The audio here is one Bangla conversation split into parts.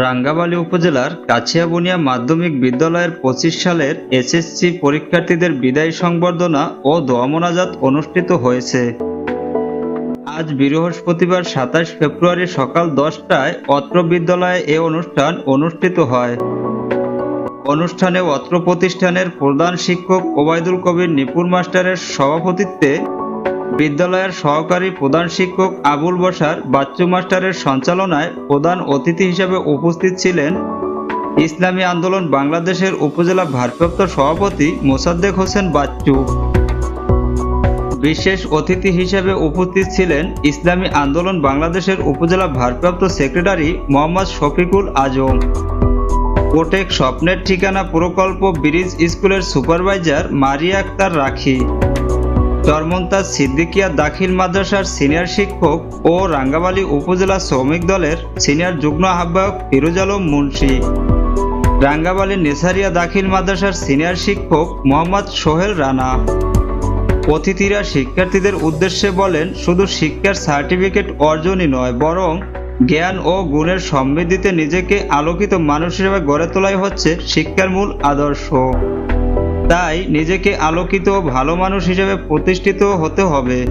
রাঙ্গাবালী উপজেলার কাছিয়াবুনিয়া মাধ্যমিক বিদ্যালয়ের পঁচিশ সালের এসএসসি পরীক্ষার্থীদের বিদায়ী সংবর্ধনা ও দোয়া মোনাজাত অনুষ্ঠিত হয়েছে। আজ বৃহস্পতিবার সাতাশ ফেব্রুয়ারি সকাল দশটায় অত্র বিদ্যালয়ে এ অনুষ্ঠান অনুষ্ঠিত হয়। অনুষ্ঠানে অত্র প্রতিষ্ঠানের প্রধান শিক্ষক ওবায়দুল কবির নিপুর মাস্টারের সভাপতিত্বে বিদ্যালয়ের সহকারী প্রধান শিক্ষক আবুল বসার বাচ্চু মাস্টারের সঞ্চালনায় প্রধান অতিথি হিসেবে উপস্থিত ছিলেন ইসলামী আন্দোলন বাংলাদেশের উপজেলা ভারপ্রাপ্ত সভাপতি মোসাদ্দেক হোসেন বাচ্চু। বিশেষ অতিথি হিসেবে উপস্থিত ছিলেন ইসলামী আন্দোলন বাংলাদেশের উপজেলা ভারপ্রাপ্ত সেক্রেটারি মোহাম্মদ শফিকুল আজম। কোটেক স্বপ্নের ঠিকানা প্রকল্প ব্রিজ স্কুলের সুপারভাইজার মারিয়া আক্তার রাখি। চরমন্তাজ সিদ্দিকিয়া দাখিল মাদ্রাসার সিনিয়র শিক্ষক ও রাঙ্গাবালী উপজেলা শ্রমিক দলের সিনিয়র যুগ্ম আহ্বায়ক ফিরোজ আলম মুন্সি। রাঙ্গাবালী নেসারিয়া দাখিল মাদ্রাসার সিনিয়র শিক্ষক মোহাম্মদ সোহেল রানা। অতিথিরা শিক্ষার্থীদের উদ্দেশ্যে বলেন, শুধু শিক্ষার সার্টিফিকেট অর্জনই নয়, বরং জ্ঞান ও গুণের সমৃদ্ধিতে নিজেকে আলোকিত মানুষ হিসেবে গড়ে তোলাই হচ্ছে শিক্ষার মূল আদর্শ। তাই নিজেকে আলোকিত ভালো মানুষ হিসেবে প্রতিষ্ঠিত হতে হবে।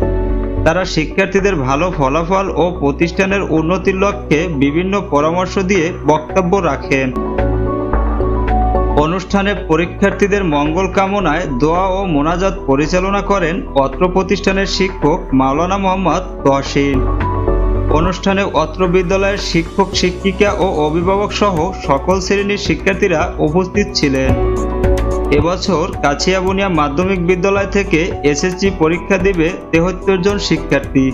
তারা শিক্ষার্থীদের ভালো ফলাফল ও প্রতিষ্ঠানের উন্নতির লক্ষ্যে বিভিন্ন পরামর্শ দিয়ে বক্তব্য রাখেন। অনুষ্ঠানে পরীক্ষার্থীদের মঙ্গল কামনায় দোয়া ও মোনাজাত পরিচালনা করেন অত্র প্রতিষ্ঠানের শিক্ষক মাওলানা মোহাম্মদ তহসিন। অনুষ্ঠানে অত্র বিদ্যালয়ের শিক্ষক, শিক্ষিকা ও অভিভাবক সহ সকল শ্রেণির শিক্ষার্থীরা উপস্থিত ছিলেন। এবছর কাছিয়াবুনিয়া মাধ্যমিক বিদ্যালয় থেকে এসএসসি পরীক্ষা দিবে তেহত্তর জন শিক্ষার্থী।